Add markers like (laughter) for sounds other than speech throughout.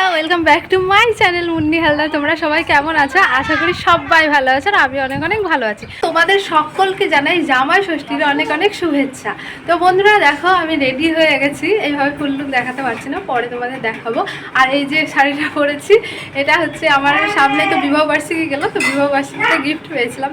Bye. Welcome back to my channel Munni Haldar. তোমরা সবাই কেমন আছো? আশা করি সবাই ভালো আছো আর আমি অনেক অনেক ভালো আছি। তোমাদের সকলকে জানাই জামাই ষষ্ঠীর অনেক অনেক শুভেচ্ছা। তো বন্ধুরা, দেখো, আমি রেডি হয়ে গেছি। এইভাবে ফুল লুক দেখাতে পারছি না, পরে তোমাদের দেখাবো। আর এই যে শাড়িটা পরেছি, এটা হচ্ছে আমার সামনে তো বিবাহ বার্ষিকী গেল, তো বিবাহ বার্ষিকীতে গিফট পেয়েছিলাম।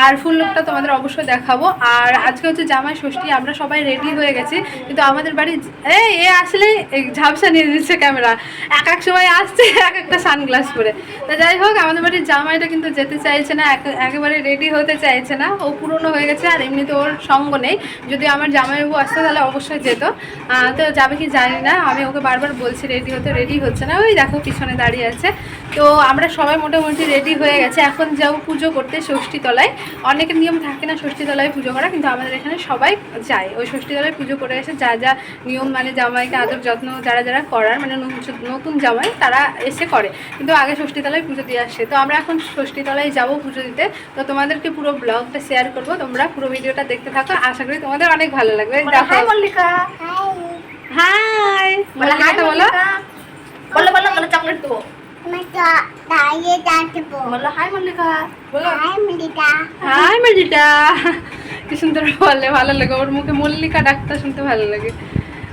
আর ফুল লুকটা তোমাদের অবশ্যই দেখাবো। আর আজকে হচ্ছে জামাই ষষ্ঠী, আমরা সবাই রেডি হয়ে গেছি। কিন্তু আমাদের বাড়ি এ আসলে ঝাপসা নিয়ে দিচ্ছে ক্যামেরা এক এক সময় আসছে (laughs) এক একটা সানগ্লাস পরে। তা যাই হোক, আমাদের বাড়ির জামাইটা কিন্তু যেতে চাইছে না, এক- একেবারে রেডি হতে চাইছে না। ও পুরনো হয়ে গেছে আর এমনিতে ওর সঙ্গ নেই। যদি আমার জামাইবাবু আসতো তাহলে অবশ্যই যেত। তো যাবে কি জানি না, আমি ওকে বারবার বলছি রেডি হতে রেডি হচ্ছে না। ওই দেখো পিছনে দাঁড়িয়ে আছে। তো আমরা সবাই মোটামুটি রেডি হয়ে গেছে। এখন যাব পুজো করতে ষষ্ঠী তলায় অনেকের নিয়ম থাকে না ষষ্ঠী তলায় পুজো করা, কিন্তু আমাদের এখানে সবাই যায়। ওই ষষ্ঠী তলায় পুজো করে এসে যা যা নিয়ম মানে জামাইকে আদর যত্ন যারা যারা করার মানে নতুন জামাই তারা এসে করে। কিন্তু আগে ষষ্ঠী তলায় পুজো দিয়ে আসে। তো আমরা এখন ষষ্ঠী তলায় যাব পুজো দিতে। তো তোমাদেরকে পুরো ব্লগটা শেয়ার করব। তোমরা পুরো ভিডিওটা দেখতে থাকো। আশা করি তোমাদের অনেক ভালো লাগবে। দেখো। মল্লিকা। হাই। বলো হাই বলো। বলো বলো বলো চকলেট দেবো। Maka daya jatuh. বলো হাই মল্লিকা। বলো। Hai Melita. হাই মল্লিকা। কি সুন্দর বলে ভালো লাগে। ওর মুখে মল্লিকা ডাক্তার শুনতে ভালো লাগে।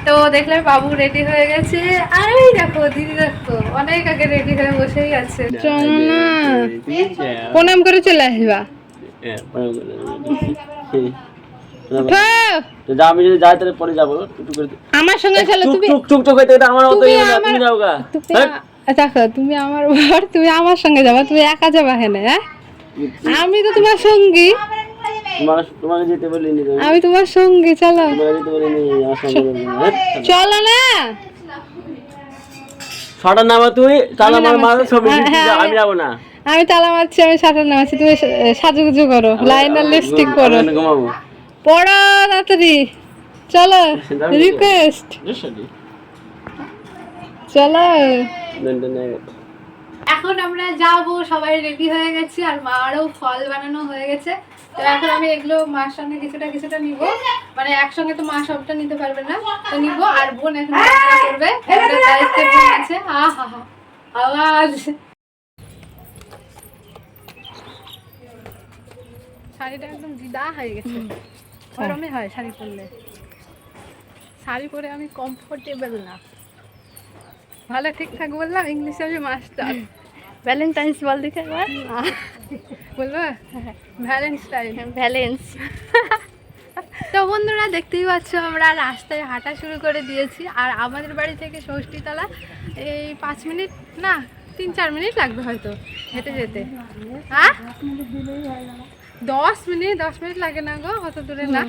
তো দেখলাম বাবু রেডি হয়ে গেছে। আর এই দেখো দিদি দেখো অনেক আগে রেডি হয়ে বসেই আছে। চলো না। প্রণাম করে চলে আসবা। আমার সঙ্গে চলো তুমি আমার তুমি না, যাও গা। হ্যাঁ? আ- দেখো তুমি আমার বর তুমি আমার সঙ্গে যাবা তুমি একা যাবা হেনে হ্যাঁ? আমি তো তোমার সঙ্গী। তোমাকে তোমাকে যেতে বলিনি আমি তোমার সঙ্গী চলো। যেতে বলিনি আমার সঙ্গে যাবি না? চলো না। ছটা নামা তুই আমার নামাচ্ছি। মাথার ছবি হ্যাঁ, হ্যাঁ, আমি যাব না। আমি তালা মারছি আমি সাঁটার নামাচ্ছি। তুমি সাজুগুজু করো লাইনার লিপস্টিক করো পড়ো তাড়াতাড়ি। চলো রিকোয়েস্ট চলো। এখন আমরা যাব সবাই রেডি হয়ে গেছি আর মারও ফল বানানো হয়ে গেছে। তো এখন আমি এগুলো মার সঙ্গে কিছুটা কিছুটা নিব। মানে একসঙ্গে তো মা সবটা নিতে পারবে না। তো নিব আর বোন এখন করবে। আছে হা হা হা আওয়াজ। শাড়িটা একদম দিদা হয়ে গেছে। গরমে হয় শাড়ি পরলে। শাড়ি পরে আমি কমফোর্টেবল না। ভালো ঠিকঠাক বললাম ইংলিশে আমি মাস্টার। ভ্যালেন্টাইন্স বল দেখে একবার। (laughs) বলব? ভ্যালেন্টাইন ভ্যালেন্স তো বন্ধুরা দেখতেই পাচ্ছ আমরা রাস্তায় হাঁটা শুরু করে দিয়েছি। আর আমাদের বাড়ি থেকে ষষ্ঠীতলা এই পাঁচ মিনিট না তিন চার মিনিট লাগবে হয়তো হেঁটে যেতে। হ্যাঁ দশ মিনিট দশ মিনিট লাগে না গো অত দূরে না।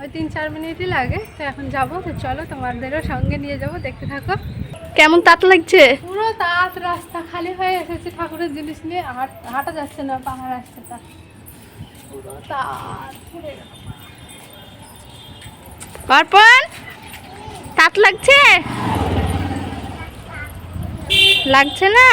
ওই তিন চার মিনিটই লাগে। তো এখন যাব তো চলো তোমাদেরও সঙ্গে নিয়ে যাব। দেখতে থাকো। কেমন তাত লাগছে? পুরো তাঁত রাস্তা খালি হয়ে এসেছে ঠাকুরের জিনিস নিয়ে আমার হাঁটা যাচ্ছে না পাহাড় রাস্তাটা। পুরো তাঁত। অর্পণ তাত লাগছে? লাগছে না।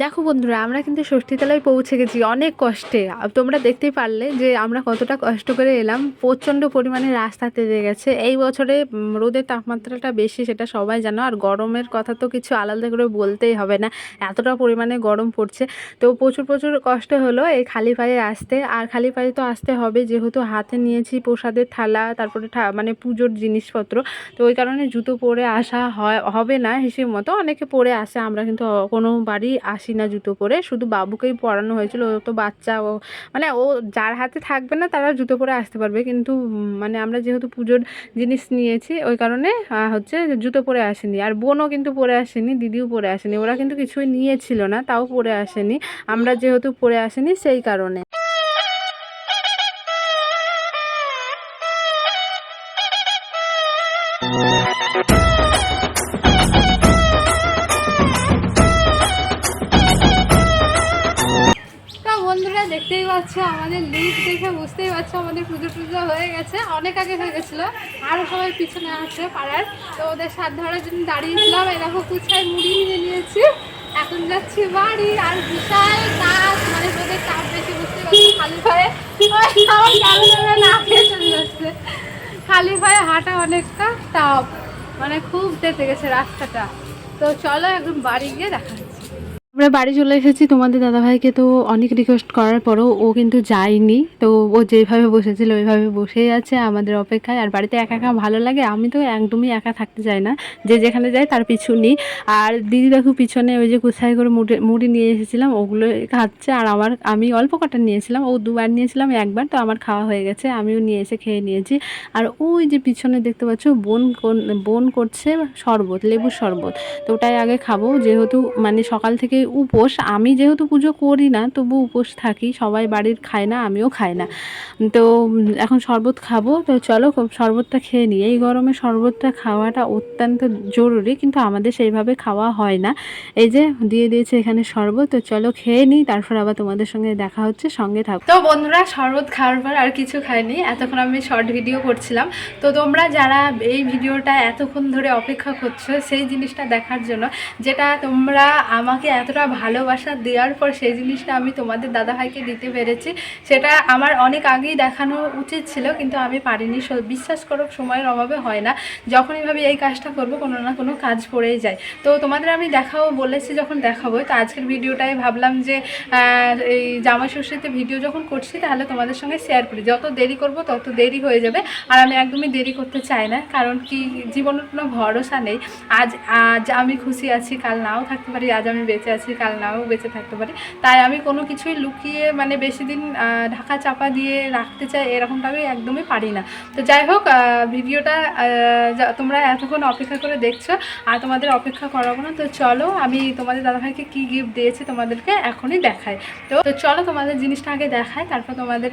দেখো বন্ধুরা, আমরা কিন্তু ষষ্ঠীতলায় পৌঁছে গেছি অনেক কষ্টে। তোমরা দেখতেই পারলে যে আমরা কতটা কষ্ট করে এলাম, প্রচণ্ড পরিমাণে রাস্তা তেজে গেছে। এই বছরে রোদের তাপমাত্রাটা বেশি, সেটা সবাই জানো। আর গরমের কথা তো কিছু আলাদা করে বলতেই হবে না, এতটা পরিমাণে গরম পড়ছে। তো প্রচুর প্রচুর কষ্ট হলো এই খালি পায়ে আসতে। আর খালি পায়ে তো আসতে হবে, যেহেতু হাতে নিয়েছি প্রসাদের থালা, তারপরে মানে পুজোর জিনিসপত্র। তো ওই কারণে জুতো পরে আসা হয়, হবে না হিসেব মতো। অনেকে পরে আসে, আমরা কিন্তু কোনো বাড়ি আসি না জুতো পরে। শুধু বাবুকেই পরানো হয়েছিল, ও তো বাচ্চা, ও মানে ও যার হাতে থাকবে না, তারা জুতো পরে আসতে পারবে। কিন্তু মানে আমরা যেহেতু পুজোর জিনিস নিয়েছি, ওই কারণে হচ্ছে জুতো পরে আসেনি। আর বোনও কিন্তু পরে আসেনি, দিদিও পরে আসেনি। ওরা কিন্তু কিছুই নিয়েছিল না, তাও পরে আসেনি। আমরা যেহেতু পরে আসেনি, সেই কারণে। দেখতেই পাচ্ছ আমাদের লিফট দেখে বুঝতেই পারছ আমাদের পুজো টুজো হয়ে গেছে। অনেক আগে হয়ে গেছিল আরও সবাই পিছনে আছে পাড়ার। তো ওদের সাত ধরার জন্য দাঁড়িয়েছিলাম। এরকম কুচায় মুড়ি নিয়ে নিয়েছি। এখন যাচ্ছি বাড়ি আর বিশাল কাজ মানে তোদের চাপ বেশি বুঝতে পারছি, খালি ওই আমার না খেয়ে চলে যাচ্ছে। খালি পায়ে হাঁটা অনেকটা টাপ মানে খুব যেতে গেছে রাস্তাটা। তো চলো একদম বাড়ি গিয়ে দেখা আমরা বাড়ি চলে এসেছি। তোমাদের দাদাভাইকে তো অনেক রিকোয়েস্ট করার পরও ও কিন্তু যায়নি। তো ও যেভাবে বসেছিল ওইভাবে বসেই আছে আমাদের অপেক্ষায়। আর বাড়িতে একা একা ভালো লাগে, আমি তো একদমই একা থাকতে চাই না। যে যেখানে যায় তার পিছু নিই আর দিদি দেখো পিছনে ওই যে কোথায় করে মুড়ি মুড়ি নিয়ে এসেছিলাম, ওগুলো খাচ্ছে। আর আমার, আমি অল্প কটা নিয়েছিলাম, ও দুবার নিয়েছিলাম একবার, তো আমার খাওয়া হয়ে গেছে, আমিও নিয়ে এসে খেয়ে নিয়েছি। আর ওই যে পিছনে দেখতে পাচ্ছ, বোন বোন করছে শরবত, লেবুর শরবত। তো ওটাই আগে খাব, যেহেতু মানে সকাল থেকে উপোস, আমি যেহেতু পুজো করি না, তবু উপোস থাকি। সবাই বাড়ির খায় না, আমিও খাই না। তো এখন শরবত খাব, তো চলো শরবতটা খেয়ে নিই। এই গরমে শরবতটা খাওয়াটা অত্যন্ত জরুরি, কিন্তু আমাদের সেইভাবে খাওয়া হয় না। এই যে, দিয়ে দিয়েছে এখানে শরবত, তো চলো খেয়ে নিই, তারপর আবার তোমাদের সঙ্গে দেখা হচ্ছে, সঙ্গে থাকো। তো বন্ধুরা, শরবত খাওয়ার পর আর কিছু খাইনি, এতক্ষণ আমি শর্ট ভিডিও করছিলাম। তো তোমরা যারা এই ভিডিওটা এতক্ষণ ধরে অপেক্ষা করছ, সেই জিনিসটা দেখার জন্য, যেটা তোমরা আমাকে এতটা ভালোবাসা দেওয়ার পর সেই জিনিসটা আমি তোমাদের দাদাভাইকে দিতে পেরেছি। সেটা আমার অনেক আগেই দেখানো উচিত ছিল, কিন্তু আমি পারিনি। বিশ্বাস করো, সময়ের অভাবে হয় না। যখনই ভাবি এই কাজটা করব, কোনো না কোনো কাজ পড়েই যায়। তো তোমাদের আমি দেখাও বলেছি যখন দেখাবো। তো আজকের ভিডিওটাই ভাবলাম যে এই জামা ষষ্ঠীতে ভিডিও যখন করছি, তাহলে তোমাদের সঙ্গে শেয়ার করি। যত দেরি করব, তত দেরি হয়ে যাবে। আর আমি একদমই দেরি করতে চাই না, কারণ কি জীবনের কোনো ভরসা নেই। আজ আজ আমি খুশি আছি, কাল নাও থাকতে পারি, আজ আমি বেঁচে আছি। কাল নাও বেঁচে থাকতে পারি। তাই আমি কোনো কিছুই লুকিয়ে মানে বেশি দিন ঢাকা চাপা দিয়ে রাখতে চাই এরকমটা আমি একদমই পারি না। তো যাই হোক ভিডিওটা তোমরা এতক্ষণ অপেক্ষা করে দেখছ, আর তোমাদের অপেক্ষা করাবো না। তো চলো, আমি তোমাদের দাদাভাইকে কী গিফট দিয়েছি তোমাদেরকে এখনই দেখাই। তো তো চলো তোমাদের জিনিসটা আগে দেখাই, তারপর তোমাদের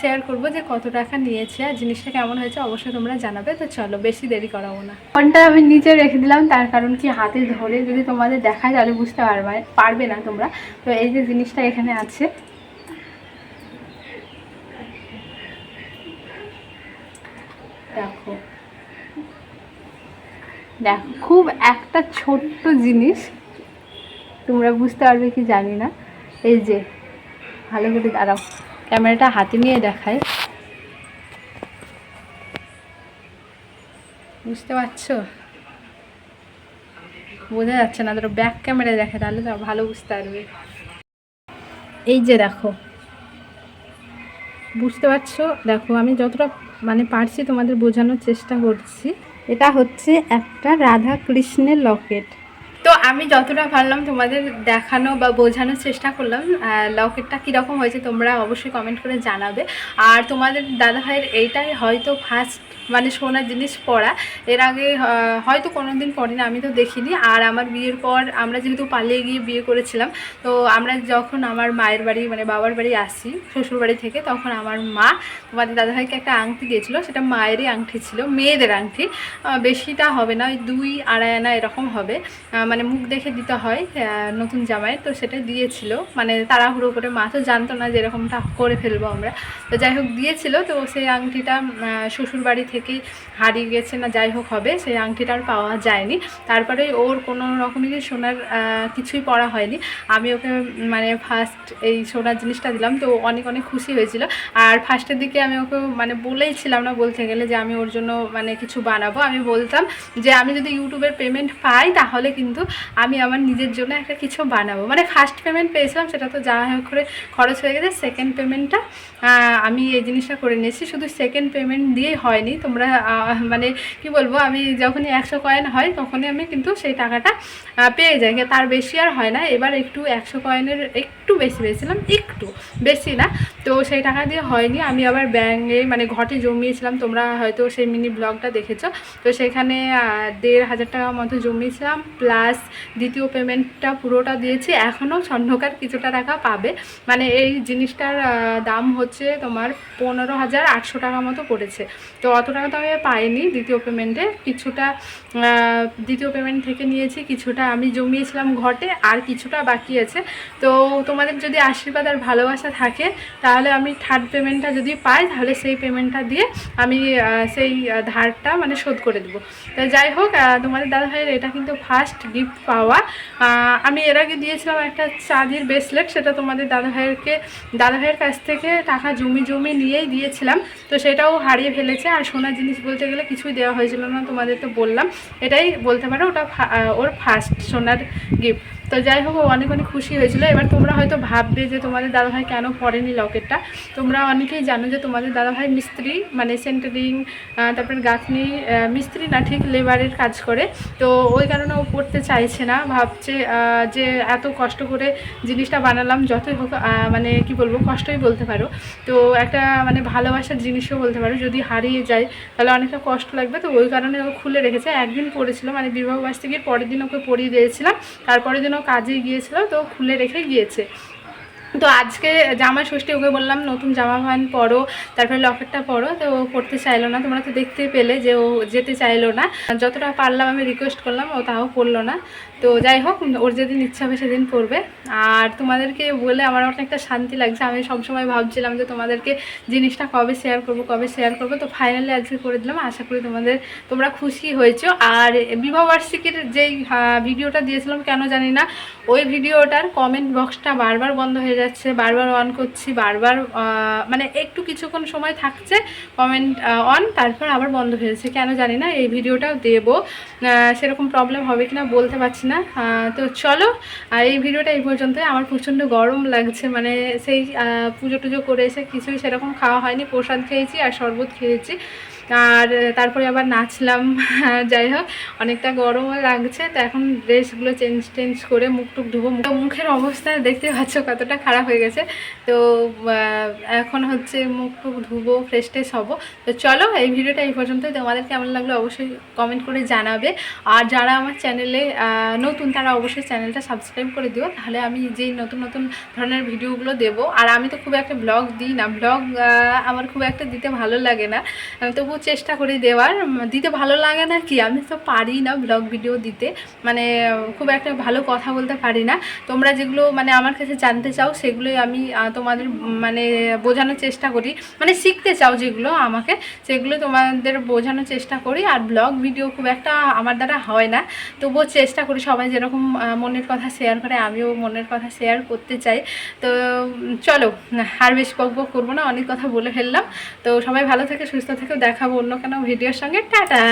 শেয়ার করব যে কত টাকা নিয়েছে আর জিনিসটা কেমন হয়েছে, অবশ্যই তোমরা জানাবে। তো চলো, বেশি দেরি করাবো না। ফোনটা আমি নিচে রেখে দিলাম, তার কারণ কি হাতে ধরে যদি তোমাদের দেখায় তাহলে বুঝতে পারবে পারবে না তোমরা। তো এই যে জিনিসটা এখানে আছে। দেখো। দেখো, খুব একটা ছোট্ট জিনিস, তোমরা বুঝতে পারবে কি জানি না। এই যে, ভালো করে দাঁড়াও, ক্যামেরাটা হাতে নিয়ে দেখায় বুঝতে পারছ? বোঝা যাচ্ছে না, ধরো ব্যাক ক্যামেরায় দেখে, তাহলে তো ভালো বুঝতে পারবে। এই যে দেখো, বুঝতে পারছ? দেখো, আমি যতটা মানে পারছি তোমাদের বোঝানোর চেষ্টা করছি। এটা হচ্ছে একটা রাধা কৃষ্ণের লকেট। তো আমি যতটা পারলাম তোমাদের দেখানো বা বোঝানোর চেষ্টা করলাম লকেটটা কীরকম হয়েছে তোমরা অবশ্যই কমেন্ট করে জানাবে। আর তোমাদের দাদাভাইয়ের এইটাই হয়তো ফার্স্ট মানে সোনার জিনিস পরা। এর আগে হয়তো কোনো দিন পরে না আমি তো দেখিনি। আর আমার বিয়ের পর আমরা যেহেতু পালিয়ে গিয়ে বিয়ে করেছিলাম, তো আমরা যখন আমার মায়ের বাড়ি মানে বাবার বাড়ি আসি, শ্বশুর বাড়ি থেকে, তখন আমার মা, তোমাদের দাদাভাইকে একটা আংটি দিয়েছিল, সেটা মায়েরই আংটি ছিল, মেয়েদের আংটি। বেশিটা হবে না, ওই দুই আড়াই আনা এরকম হবে। মানে মুখ দেখে দিতে হয় নতুন জামাই, তো সেটা দিয়েছিল। মানে তাড়াহুড়ো করে মা তো জানতো না যে এরকমটা করে ফেলব আমরা। তো যাই হোক, দিয়েছিল, তো সেই আংটিটা শ্বশুর বাড়ি থেকেই হারিয়ে গেছে না যাই হোক হবে, সেই আংটিটা আর পাওয়া যায়নি। তারপরে ওর কোনো রকমেরই সোনার কিছুই পড়া হয়নি। আমি ওকে মানে ফার্স্ট এই সোনার জিনিসটা দিলাম, তো অনেক অনেক খুশি হয়েছিল। আর ফার্স্টের দিকে আমি ওকে মানে বলেইছিলাম না বলতে গেলে যে আমি ওর জন্য মানে কিছু বানাবো। আমি বলতাম যে আমি যদি ইউটিউবের পেমেন্ট পাই, তাহলে কিন্তু আমি আমার নিজের জন্য একটা কিছু বানাবো। মানে ফার্স্ট পেমেন্ট পেয়েছিলাম, সেটা তো যা হোক করে খরচ হয়ে গেছে। সেকেন্ড পেমেন্টটা আমি এই জিনিসটা করে নিয়েছি। শুধু সেকেন্ড পেমেন্ট দিয়েই হয়নি। তোমরা মানে কি বলব, আমি যখনই একশো কয়েন হয় তখনই আমি কিন্তু সেই টাকাটা পেয়ে যাই। তার বেশি আর হয় না। এবার একটু একশো কয়েনের একটু বেশি পেয়েছিলাম, একটু বেশি না। তো সেই টাকা দিয়ে হয়নি। আমি আবার ব্যাঙ্কে মানে ঘটে জমিয়েছিলাম। তোমরা হয়তো সেই মিনি ব্লগটা দেখেছ। তো সেখানে দেড় হাজার টাকা মতো জমিয়েছিলাম। প্লাস দ্বিতীয় পেমেন্টটা পুরোটা দিয়েছি। এখনও স্বর্ণকার কিছুটা টাকা পাবে। মানে এই জিনিসটার দাম হচ্ছে তোমার পনেরো হাজার আটশো টাকা মতো পড়েছে। তো অত টাকা তো আমি পাইনি দ্বিতীয় পেমেন্টে। কিছুটা দ্বিতীয় পেমেন্ট থেকে নিয়েছি, কিছুটা আমি জমিয়েছিলাম ঘটে, আর কিছুটা বাকি আছে। তো তোমাদের যদি আশীর্বাদ আর ভালোবাসা থাকে, তাহলে আমি থার্ড পেমেন্টটা যদি পাই, তাহলে সেই পেমেন্টটা দিয়ে আমি সেই ধারটা মানে শোধ করে দেবো। তো যাই হোক তোমাদের দাদা ভাইয়ের এটা কিন্তু ফার্স্ট গিফট পাওয়া। আমি এর আগে দিয়েছিলাম একটা চাঁদির ব্রেসলেট সেটা তোমাদের দাদা ভাইয়েরকে, দাদা ভাইয়ের কাছ থেকে টাকা জমি জমি নিয়েই দিয়েছিলাম। তো সেটাও হারিয়ে ফেলেছে, আর সোনা জিনিস বলতে গেলে কিছুই দেওয়া হয়েছিল না, তোমাদের তো বললাম। এটাই বলতে পারো, ওটা ওর ফার্স্ট সোনার গিফট তো যাই হোক অনেক অনেক খুশি হয়েছিল। এবার তোমরা হয়তো ভাববে যে তোমাদের দাদাভাই কেন পড়েনি লকেটটা? তোমরা অনেকেই জানো যে তোমাদের দাদাভাই মিস্ত্রি মানে সেন্টারিং তারপরে গাঁথনি মিস্ত্রি না, ঠিক লেবারের কাজ করে। তো ওই কারণে ও পড়তে চাইছে না, ভাবছে যে এত কষ্ট করে জিনিসটা বানালাম, যতই হোক মানে কি বলব, কষ্টই বলতে পারো। তো একটা মানে ভালোবাসার জিনিসও বলতে পারো, যদি হারিয়ে যায়, তাহলে অনেকটা কষ্ট লাগবে। তো ওই কারণে ও খুলে রেখেছে। একদিন পড়েছিল মানে বিবাহ বাস থেকে পরের দিন ওকে পড়িয়ে দিয়েছিলাম। তারপরের দিন ও কাজে গিয়েছিল, তো খুলে রেখে গিয়েছে। তো আজকে জামা ষষ্ঠী, ওকে বললাম, নতুন জামা প্যান্ট পরো, তারপরে লকেটটা পরো। তো ও পড়তে চাইলো না, তোমরা তো দেখতেই পেলে যে ও যেতে চাইলো না। যতটা পারলাম আমি রিকোয়েস্ট করলাম, ও তাও পড়ল না। তো যাই হোক, ওর যেদিন ইচ্ছা হবে সেদিন পড়বে আর তোমাদেরকে বলে আমার অনেকটা শান্তি লাগছে। আমি সবসময় ভাবছিলাম যে তোমাদেরকে জিনিসটা কবে শেয়ার করব, কবে শেয়ার করব। তো ফাইনালি আজকে করে দিলাম। আশা করি তোমাদের, তোমরা খুশি হয়েছো। আর বিবাহবার্ষিকীর যেই ভিডিওটা দিয়েছিলাম, কেন জানি না, ওই ভিডিওটার কমেন্ট বক্সটা বারবার বন্ধ হয়ে যাচ্ছে। বারবার অন করছি, বারবার মানে একটু কিছুক্ষণ সময় থাকছে কমেন্ট অন তারপর আবার বন্ধ হয়ে যাচ্ছে। কেন জানি না, এই ভিডিওটাও দেবো। সেরকম প্রবলেম হবে কিনা বলতে পারছি না। তো চলো, আর এই ভিডিওটা এই পর্যন্তই। আমার প্রচণ্ড গরম লাগছে মানে সেই পুজো টুজো করে এসে কিছুই সেরকম খাওয়া হয়নি। প্রসাদ খেয়েছি আর শরবত খেয়েছি। আর তারপরে আবার নাচলাম, (laughs) যাই হোক, অনেকটা গরমও লাগছে, তো এখন ড্রেসগুলো চেঞ্জ, টেঞ্জ করে মুখ টুক ধুবো, মুখ- মুখের অবস্থা দেখতে পাচ্ছ কতটা খারাপ হয়ে গেছে, তো এখন হচ্ছে মুখ টুক ধুবো ফ্রেশ ট্রেশ হব, তো চলো এই ভিডিওটা এই পর্যন্তই, তোমাদের কেমন লাগল অবশ্যই কমেন্ট করে জানাবে, আর যারা আমার চ্যানেলে নতুন, তারা অবশ্যই চ্যানেলটা সাবস্ক্রাইব করে দিও, তাহলে আমি যেই নতুন নতুন ধরনের ভিডিওগুলো দেবো, আর আমি তো খুব একটা ব্লগ দিই না ব্লগ আমার খুব একটা দিতে ভালো লাগে না, তবুও চেষ্টা করি দেওয়ার। দিতে ভালো লাগে না কি? আমি তো পারি না ব্লগ ভিডিও দিতে। মানে খুব একটা ভালো কথা বলতে পারি না। তোমরা যেগুলো মানে আমার কাছে জানতে চাও, সেগুলোই আমি তোমাদের মানে বোঝানোর চেষ্টা করি। মানে শিখতে চাও যেগুলো আমাকে, সেগুলো তোমাদের বোঝানোর চেষ্টা করি। আর ব্লগ ভিডিও খুব একটা আমার দ্বারা হয় না। তবুও চেষ্টা করি সবাই যেরকম মনের কথা শেয়ার করে, আমিও মনের কথা শেয়ার করতে চাই। তো চলো, আর বেশি বক করব না, অনেক কথা বলে ফেললাম। তো সবাই ভালো থেকে, সুস্থ থেকেও দেখাবো অন্য কেন ভিডিওর সঙ্গে। টাটা!